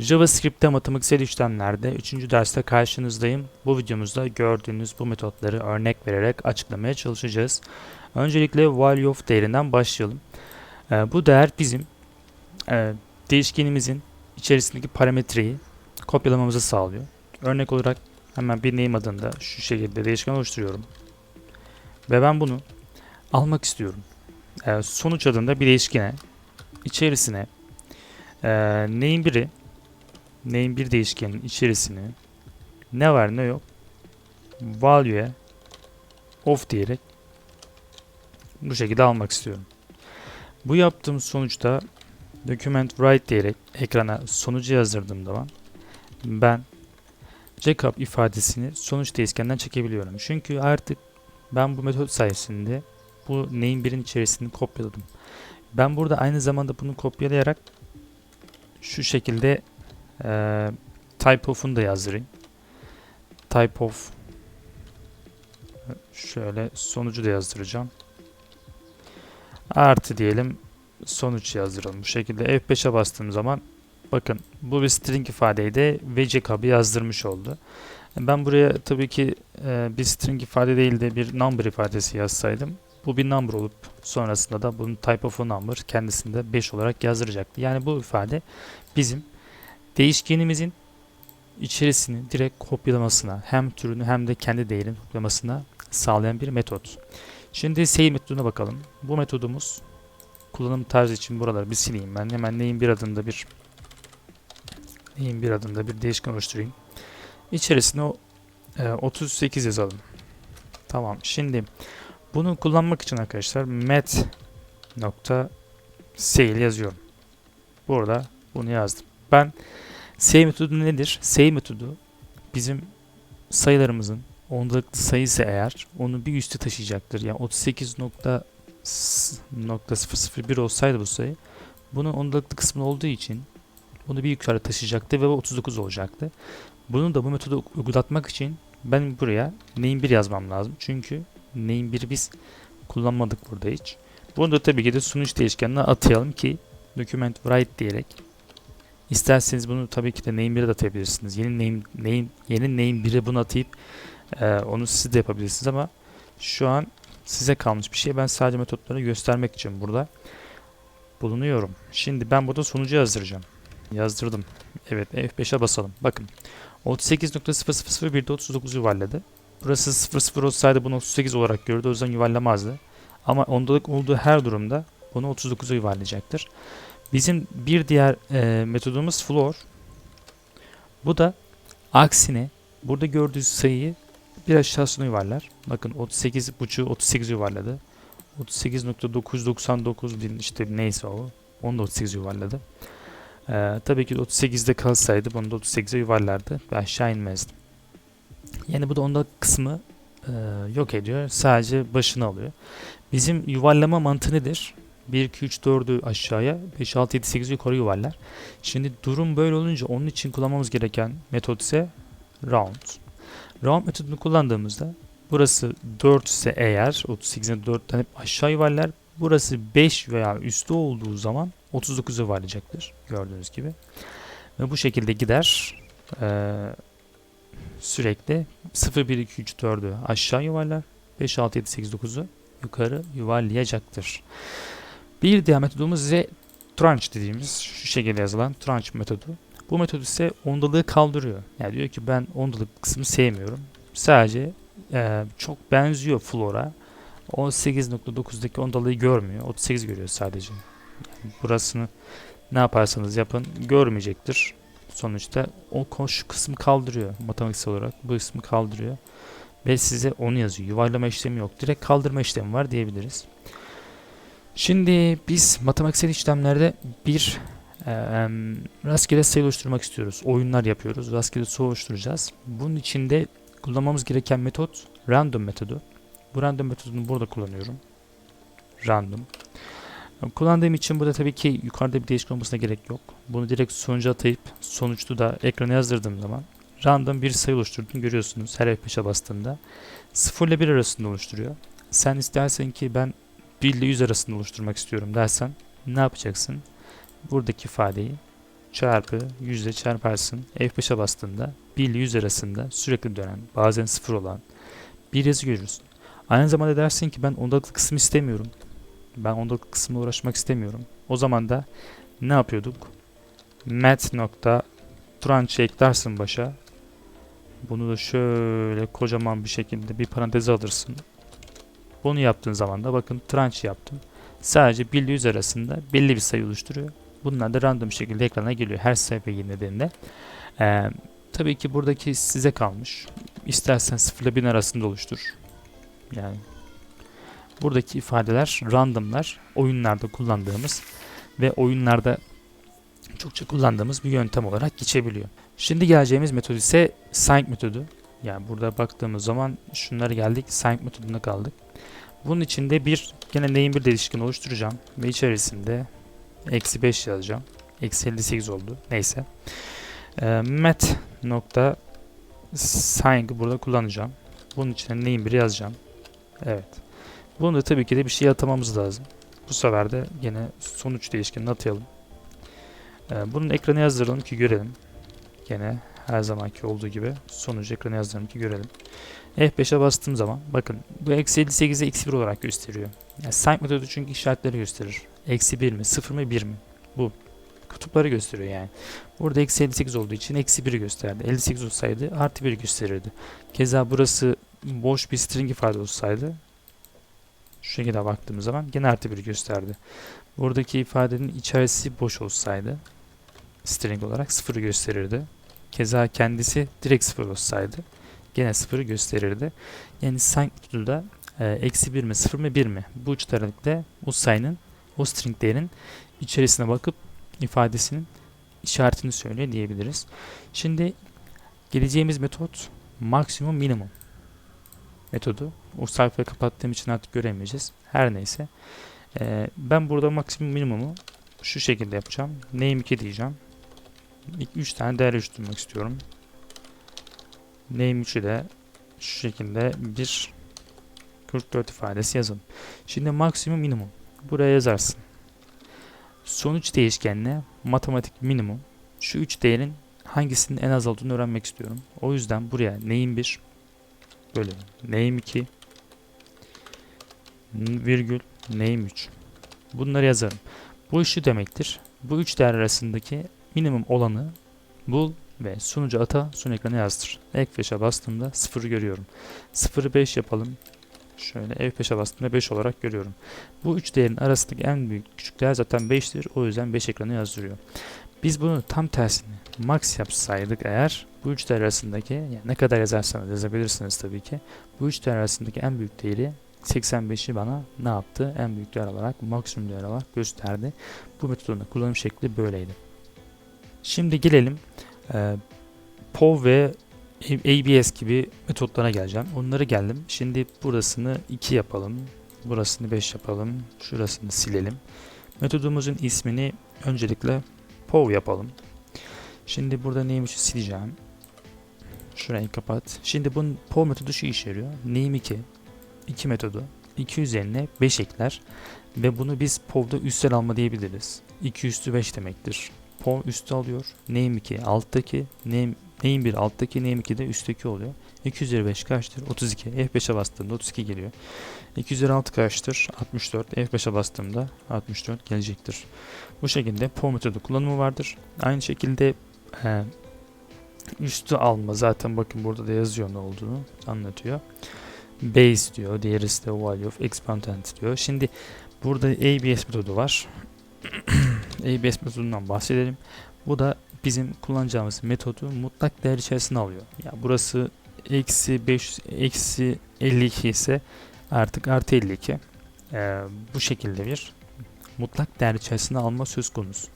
JavaScript'te matematiksel işlemlerde 3. derste karşınızdayım. Bu videomuzda gördüğünüz bu metotları örnek vererek açıklamaya çalışacağız. Öncelikle value of değerinden başlayalım. Ee, bu değer bizim e, değişkenimizin içerisindeki parametreyi kopyalamamızı sağlıyor. Örnek olarak hemen bir name adında şu şekilde değişken oluşturuyorum. Ve ben bunu almak istiyorum. Ee, sonuç adında bir değişkene içerisine e, name 1'i name bir değişkenin içerisine ne var ne yok value'ye of diyerek bu şekilde almak istiyorum. Bu yaptığım sonuçta document write diyerek ekrana sonucu yazdırdığım zaman ben Jacob ifadesini sonuç değişkenden çekebiliyorum. Çünkü artık ben bu metot sayesinde bu name 1'in içerisini kopyaladım. Ben burada aynı zamanda bunu kopyalayarak şu şekilde ee, type of'unu da yazdırayım. Type of şöyle sonucu da yazdıracağım. Artı diyelim sonuç yazdıralım. Bu şekilde F5'e bastığım zaman bakın bu bir string ifadeydi ve Jacob'ı yazdırmış oldu. Ben buraya tabii ki e, bir string ifade değil de bir number ifadesi yazsaydım bu bir number olup sonrasında da bunun type of a number kendisinde 5 olarak yazdıracaktı. Yani bu ifade bizim değişkenimizin içerisini direkt kopyalamasına hem türünü hem de kendi değerini kopyalamasına sağlayan bir metot. Şimdi say metoduna bakalım. Bu metodumuz kullanım tarzı için buraları bir sileyim ben. Hemen name bir adında bir name bir adında bir değişken oluşturayım. İçerisine o, e, 38 yazalım. Tamam. Şimdi bunu kullanmak için arkadaşlar met nokta sale yazıyorum. Burada bunu yazdım. Ben say metodu nedir? Say metodu bizim sayılarımızın ondalıklı sayısı eğer onu bir üste taşıyacaktır. Yani 38.001 olsaydı bu sayı bunun ondalıklı kısmı olduğu için bunu bir yukarı taşıyacaktı ve 39 olacaktı. Bunu da bu metodu uygulatmak için ben buraya name 1 yazmam lazım. Çünkü name 1'i biz kullanmadık burada hiç. Bunu da tabii ki de sonuç değişkenine atayalım ki document write diyerek İsterseniz bunu tabii ki de name 1'e de atabilirsiniz. Yeni name, name, yeni name 1'e bunu atayıp e, onu siz de yapabilirsiniz ama şu an size kalmış bir şey. Ben sadece metotları göstermek için burada bulunuyorum. Şimdi ben burada sonucu yazdıracağım. Yazdırdım. Evet F5'e basalım. Bakın 38.0001'de 39 yuvarladı. Burası 00 olsaydı bunu 38 olarak gördü. O yüzden yuvarlamazdı. Ama ondalık olduğu her durumda bunu 39'a yuvarlayacaktır. Bizim bir diğer e, metodumuz floor. Bu da aksine burada gördüğünüz sayıyı bir aşağısına yuvarlar. Bakın 38 buçuğu 38 yuvarladı. 38.999 bin işte neyse o. Onu da 38 yuvarladı. Ee, tabii ki 38'de kalsaydı bunu da 38'e yuvarlardı ve aşağı inmezdi. Yani bu da onda kısmı e, yok ediyor. Sadece başını alıyor. Bizim yuvarlama mantığı nedir? 1, 2, 3, 4'ü aşağıya 5, 6, 7, 8 yukarı yuvarlar. Şimdi durum böyle olunca onun için kullanmamız gereken metot ise round. Round metodunu kullandığımızda burası 4 ise eğer 38'e 4'ten hep aşağı yuvarlar. Burası 5 veya üstü olduğu zaman 39 yuvarlayacaktır. Gördüğünüz gibi. Ve bu şekilde gider. Ee, sürekli 0, 1, 2, 3, 4'ü aşağı yuvarlar. 5, 6, 7, 8, 9'u yukarı yuvarlayacaktır. Bir diğer metodumuz ise tranche dediğimiz şu şekilde yazılan tranche metodu. Bu metod ise ondalığı kaldırıyor. Yani diyor ki ben ondalık kısmı sevmiyorum. Sadece e, çok benziyor Flora. 18.9'daki ondalığı görmüyor. 38 görüyor sadece. Yani burasını ne yaparsanız yapın görmeyecektir. Sonuçta o şu kısmı kaldırıyor matematiksel olarak. Bu kısmı kaldırıyor. Ve size onu yazıyor. Yuvarlama işlemi yok. Direkt kaldırma işlemi var diyebiliriz. Şimdi biz matematiksel işlemlerde bir e, rastgele sayı oluşturmak istiyoruz. Oyunlar yapıyoruz. Rastgele sayı oluşturacağız. Bunun için de kullanmamız gereken metot random metodu. Bu random metodunu burada kullanıyorum. Random. Kullandığım için burada tabii ki yukarıda bir değişken olmasına gerek yok. Bunu direkt sonuca atayıp sonuçlu da ekrana yazdırdığım zaman random bir sayı oluşturduğunu görüyorsunuz her F5'e bastığında. 0 ile 1 arasında oluşturuyor. Sen istersen ki ben 1 ile 100 arasında oluşturmak istiyorum dersen ne yapacaksın? Buradaki ifadeyi çarpı 100 ile çarparsın. F5'e bastığında 1 ile 100 arasında sürekli dönen, bazen sıfır olan bir yazı görürsün. Aynı zamanda dersin ki ben ondalıklı kısmı istemiyorum. Ben ondalıklı kısmına uğraşmak istemiyorum. O zaman da ne yapıyorduk? mat nokta tranche eklersin başa. Bunu da şöyle kocaman bir şekilde bir paranteze alırsın. Bunu yaptığın zaman da bakın tranche yaptım. Sadece 1 ile 100 arasında belli bir sayı oluşturuyor. Bunlar da random şekilde ekrana geliyor her sayfa yenilediğinde. Ee, tabii ki buradaki size kalmış. İstersen 0 ile 1000 arasında oluştur. Yani buradaki ifadeler randomlar oyunlarda kullandığımız ve oyunlarda çokça kullandığımız bir yöntem olarak geçebiliyor. Şimdi geleceğimiz metod ise sync metodu. Yani burada baktığımız zaman şunlara geldik sync metoduna kaldık. Bunun içinde bir gene neyin bir değişken oluşturacağım ve içerisinde eksi 5 yazacağım. Eksi 58 oldu. Neyse. E, met nokta sync burada kullanacağım. Bunun içine neyin biri yazacağım. Evet. Bunu da tabii ki de bir şey atamamız lazım. Bu sefer de gene sonuç değişkenini atayalım. Ee, bunun ekranı yazdıralım ki görelim. Gene her zamanki olduğu gibi sonucu ekranı yazdıralım ki görelim. F5'e bastığım zaman bakın bu eksi 58'e eksi 1 olarak gösteriyor. Yani sync metodu çünkü işaretleri gösterir. Eksi 1 mi 0 mı 1 mi? Bu kutupları gösteriyor yani. Burada eksi 58 olduğu için eksi 1'i gösterdi. 58 olsaydı artı 1 gösterirdi. Keza burası boş bir string ifade olsaydı şu şekilde baktığımız zaman gene artı 1 gösterdi. Buradaki ifadenin içerisi boş olsaydı string olarak 0 gösterirdi. Keza kendisi direkt 0 olsaydı gene 0'ı gösterirdi. Yani metodu da e, eksi 1 mi 0 mı 1 mi? Bu üç aralıkta o sayının o string değerin içerisine bakıp ifadesinin işaretini söylüyor diyebiliriz. Şimdi geleceğimiz metot maksimum minimum metodu. O sayfayı kapattığım için artık göremeyeceğiz. Her neyse. Ee, ben burada maksimum minimumu şu şekilde yapacağım. Name 2 diyeceğim. 3 tane değer oluşturmak istiyorum. Name 3'ü de şu şekilde bir 44 ifadesi yazalım. Şimdi maksimum minimum. Buraya yazarsın. Sonuç değişkenine matematik minimum. Şu 3 değerin hangisinin en az olduğunu öğrenmek istiyorum. O yüzden buraya name 1 bölü name 2 virgül name 3. Bunları yazarım. Bu şu demektir. Bu üç değer arasındaki minimum olanı bul ve sonucu ata son ekrana yazdır. F5'e bastığımda 0'ı görüyorum. 0'ı 5 yapalım. Şöyle F5'e bastığımda 5 olarak görüyorum. Bu üç değerin arasındaki en büyük küçük değer zaten 5'tir. O yüzden 5 ekranı yazdırıyor. Biz bunu tam tersini max yapsaydık eğer bu üç değer arasındaki yani ne kadar yazarsanız yazabilirsiniz tabii ki. Bu üç değer arasındaki en büyük değeri 85'i bana ne yaptı? En büyük değer olarak, maksimum değer olarak gösterdi. Bu metodun kullanım şekli böyleydi. Şimdi gelelim e, POV ve ABS gibi metotlara geleceğim. Onları geldim. Şimdi burasını 2 yapalım. Burasını 5 yapalım. Şurasını silelim. Metodumuzun ismini öncelikle POV yapalım. Şimdi burada neymiş sileceğim. Şurayı kapat. Şimdi bunun POV metodu şu işe yarıyor. Name 2 2 metodu 2 üzerine 5 ekler ve bunu biz pov'da üstel alma diyebiliriz. 2 üstü 5 demektir. Pov üstü alıyor. Name 2 alttaki, name, name 1 alttaki, name 2 de üstteki oluyor. 2 üzeri 5 kaçtır? 32. F5'e bastığımda 32 geliyor. 2 üzeri 6 kaçtır? 64. F5'e bastığımda 64 gelecektir. Bu şekilde POV metodu kullanımı vardır. Aynı şekilde e, üstü alma zaten bakın burada da yazıyor ne olduğunu anlatıyor base diyor. Diğeri de value of exponent diyor. Şimdi burada ABS metodu var. ABS metodundan bahsedelim. Bu da bizim kullanacağımız metodu mutlak değer içerisine alıyor. Ya burası eksi 5 eksi 52 ise artık artı 52. Ee, bu şekilde bir mutlak değer içerisine alma söz konusu.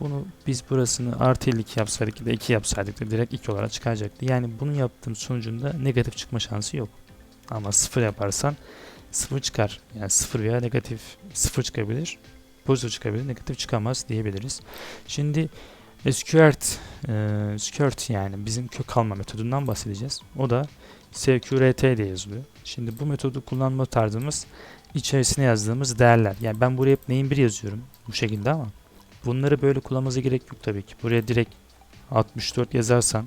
Bunu biz burasını artı 52 yapsaydık da 2 yapsaydık da direkt 2 olarak çıkacaktı. Yani bunu yaptığım sonucunda negatif çıkma şansı yok. Ama sıfır yaparsan sıfır çıkar. Yani sıfır veya negatif sıfır çıkabilir. Pozitif çıkabilir, negatif çıkamaz diyebiliriz. Şimdi sqrt, e, sqrt yani bizim kök alma metodundan bahsedeceğiz. O da sqrt diye yazılıyor. Şimdi bu metodu kullanma tarzımız içerisine yazdığımız değerler. Yani ben buraya hep neyin bir yazıyorum bu şekilde ama bunları böyle kullanmanıza gerek yok tabii ki. Buraya direkt 64 yazarsan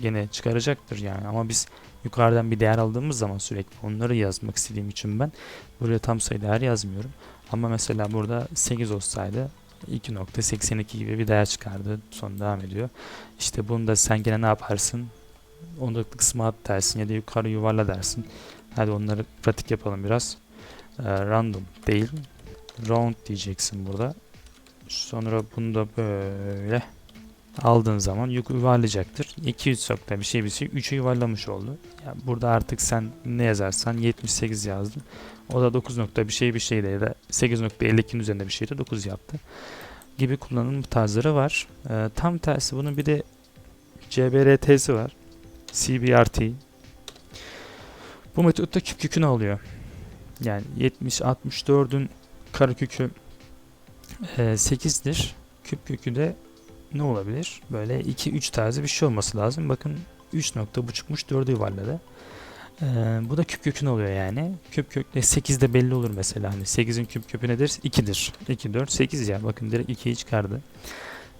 gene çıkaracaktır yani ama biz yukarıdan bir değer aldığımız zaman sürekli onları yazmak istediğim için ben buraya tam sayı değer yazmıyorum. Ama mesela burada 8 olsaydı 2.82 gibi bir değer çıkardı. Sonra devam ediyor. İşte bunu da sen gene ne yaparsın? Onu kısma at dersin ya da yukarı yuvarla dersin. Hadi onları pratik yapalım biraz. Ee, random değil. Round diyeceksin burada. Sonra bunu da böyle aldığın zaman yuvarlayacaktır. 200 nokta bir şey bir şey 3'ü yuvarlamış oldu. Yani burada artık sen ne yazarsan 78 yazdın. O da 9 nokta bir şey bir şey de ya da 8.52'nin üzerinde bir şey de 9 yaptı. Gibi kullanım tarzları var. Ee, tam tersi bunun bir de CBRT'si var. CBRT. Bu metotta küp kökünü alıyor. Yani 70 64'ün karekökü e, 8'dir. Küp kökü de ne olabilir? Böyle 2-3 tarzı bir şey olması lazım. Bakın 3 nokta buçukmuş 4'ü yuvarladı. Ee, bu da küp kökün oluyor yani. Küp kökle 8 de belli olur mesela. Hani 8'in küp kökü nedir? 2'dir. 2, 4, 8 ya. Bakın direkt 2'yi çıkardı.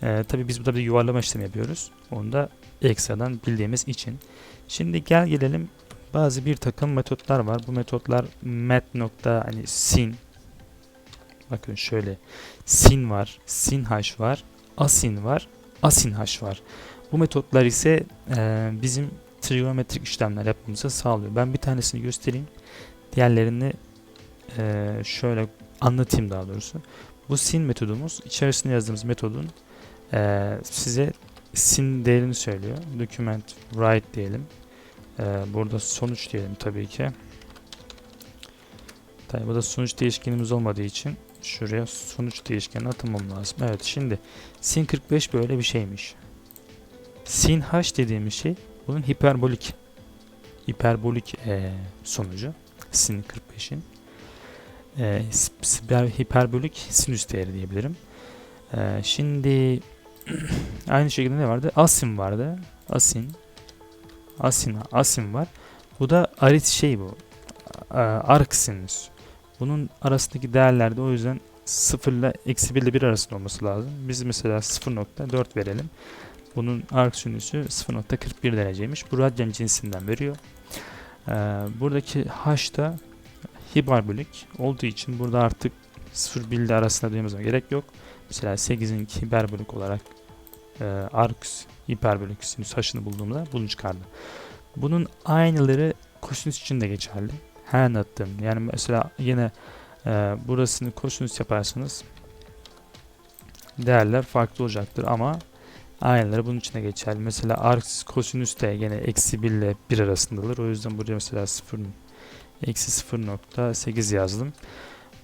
Ee, tabii biz burada bir yuvarlama işlemi yapıyoruz. Onu da ekstradan bildiğimiz için. Şimdi gel gelelim bazı bir takım metotlar var. Bu metotlar met nokta hani sin bakın şöyle sin var, sin hash var, asin var, asin hash var. Bu metotlar ise e, bizim trigonometrik işlemler yapmamızı sağlıyor. Ben bir tanesini göstereyim. Diğerlerini e, şöyle anlatayım daha doğrusu. Bu sin metodumuz içerisine yazdığımız metodun e, size sin değerini söylüyor. Document write diyelim. E, burada sonuç diyelim tabii ki. Tabii burada sonuç değişkenimiz olmadığı için şuraya sonuç değişkeni atamam lazım. Evet şimdi sin 45 böyle bir şeymiş. Sin h dediğimiz şey bunun hiperbolik hiperbolik e, sonucu sin 45'in e, hiperbolik sinüs değeri diyebilirim. E, şimdi aynı şekilde ne vardı? Asin vardı. Asin asin asin var. Bu da arit şey bu. Arc sinüs. Bunun arasındaki değerlerde o yüzden 0 ile eksi 1 ile 1 arasında olması lazım. Biz mesela 0.4 verelim. Bunun arc sinüsü 0.41 dereceymiş. Bu radyan cinsinden veriyor. Ee, buradaki h da hiperbolik olduğu için burada artık 0 1 ile arasında duymamıza gerek yok. Mesela 8'in hiperbolik olarak e, arc hiperbolik sinüs h'ını bulduğumda bunu çıkardı. Bunun aynıları kosinüs için de geçerli. Anlattım. Yani mesela yine e, burasını kosinüs yaparsanız değerler farklı olacaktır ama aynıları bunun içine geçerli. Mesela arc kosinüs de yine eksi 1 ile 1 arasındadır. O yüzden buraya mesela 0 eksi 0.8 yazdım.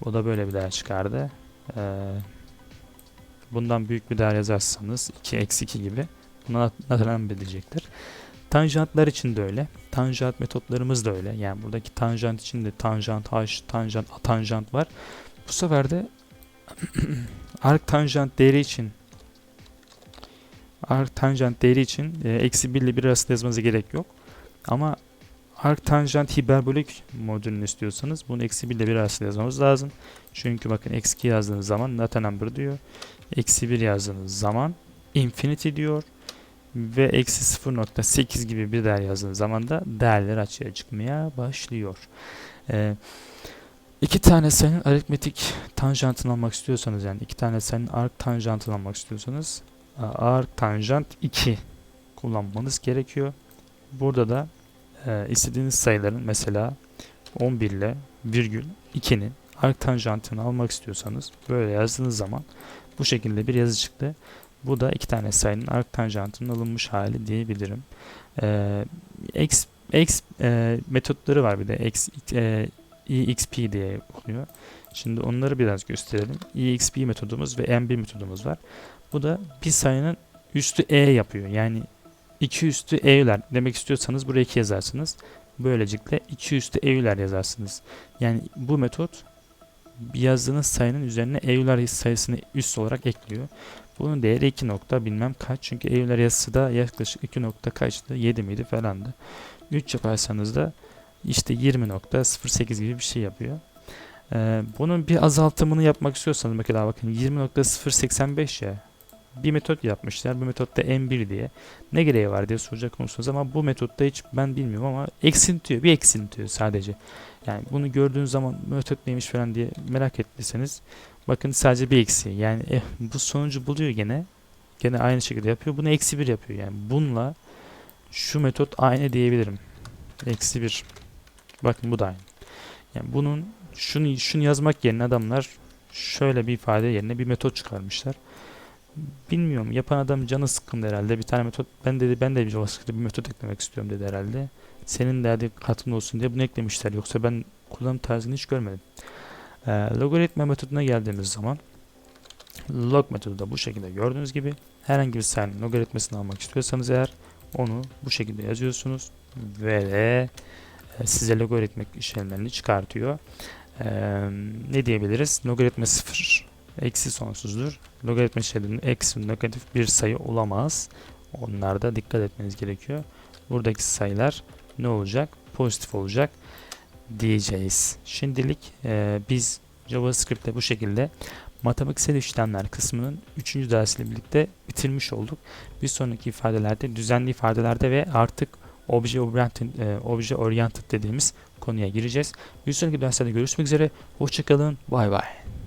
Bu da böyle bir değer çıkardı. Ee, bundan büyük bir değer yazarsanız 2 eksi 2 gibi buna natural edecektir. Tanjantlar için de öyle. Tanjant metotlarımız da öyle. Yani buradaki tanjant için de tanjant h, tanjant, atanjant var. Bu sefer de arc tanjant değeri için arc tanjant değeri için e, eksi 1 ile 1 arasında yazmanıza gerek yok. Ama arc tanjant hiperbolik modülünü istiyorsanız bunu eksi 1 ile 1 arasında yazmamız lazım. Çünkü bakın eksi 2 yazdığınız zaman not a number diyor. Eksi 1 yazdığınız zaman infinity diyor ve eksi 0.8 gibi bir değer yazdığınız zaman da değerler açığa çıkmaya başlıyor. Ee, iki tane sayının aritmetik tanjantını almak istiyorsanız yani iki tane sayının arc tanjantını almak istiyorsanız arc tanjant 2 kullanmanız gerekiyor. Burada da e, istediğiniz sayıların mesela 11 ile virgül 2'nin arc tanjantını almak istiyorsanız böyle yazdığınız zaman bu şekilde bir yazı çıktı. Bu da iki tane sayının arc tanjantının alınmış hali diyebilirim. Ee, x, x e, metotları var bir de x, e, exp diye oluyor. Şimdi onları biraz gösterelim. exp metodumuz ve mb metodumuz var. Bu da bir sayının üstü e yapıyor. Yani 2 üstü e'ler demek istiyorsanız buraya 2 yazarsınız. Böylelikle 2 üstü e'ler yazarsınız. Yani bu metot yazdığınız sayının üzerine e'ler sayısını üst olarak ekliyor. Bunun değeri 2 nokta bilmem kaç. Çünkü Euler yazısı da yaklaşık 2 nokta kaçtı? 7 miydi falandı. 3 yaparsanız da işte 20.08 gibi bir şey yapıyor. Ee, bunun bir azaltımını yapmak istiyorsanız mesela bakın 20.085 ya. Bir metot yapmışlar. Bu metotta M1 diye. Ne gereği var diye soracak olursunuz ama bu metotta hiç ben bilmiyorum ama eksiltiyor. Bir eksiltiyor sadece. Yani bunu gördüğünüz zaman metot neymiş falan diye merak ettiyseniz bakın sadece bir eksi. Yani eh, bu sonucu buluyor gene. Gene aynı şekilde yapıyor. Bunu eksi bir yapıyor. Yani bununla şu metot aynı diyebilirim. Eksi bir. Bakın bu da aynı. Yani bunun şunu şunu yazmak yerine adamlar şöyle bir ifade yerine bir metot çıkarmışlar. Bilmiyorum yapan adam canı sıkkın herhalde. Bir tane metot ben dedi ben de bir JavaScript'e bir metot eklemek istiyorum dedi herhalde. Senin de hadi katın olsun diye bunu eklemişler. Yoksa ben kullanım tarzını hiç görmedim. Ee, logaritma metoduna geldiğimiz zaman log metodu da bu şekilde gördüğünüz gibi herhangi bir sayının logaritmasını almak istiyorsanız eğer onu bu şekilde yazıyorsunuz ve e, size logaritmik işlemlerini çıkartıyor. Ee, ne diyebiliriz? Logaritma 0 eksi sonsuzdur. Logaritma işleminin eksi negatif bir sayı olamaz. Onlarda dikkat etmeniz gerekiyor. Buradaki sayılar ne olacak? Pozitif olacak diyeceğiz. Şimdilik e, biz JavaScript'te bu şekilde matematiksel işlemler kısmının 3. dersiyle birlikte bitirmiş olduk. Bir sonraki ifadelerde, düzenli ifadelerde ve artık obje oriented, e, obje oriented dediğimiz konuya gireceğiz. Bir sonraki derslerde görüşmek üzere. Hoşçakalın. Bay bay.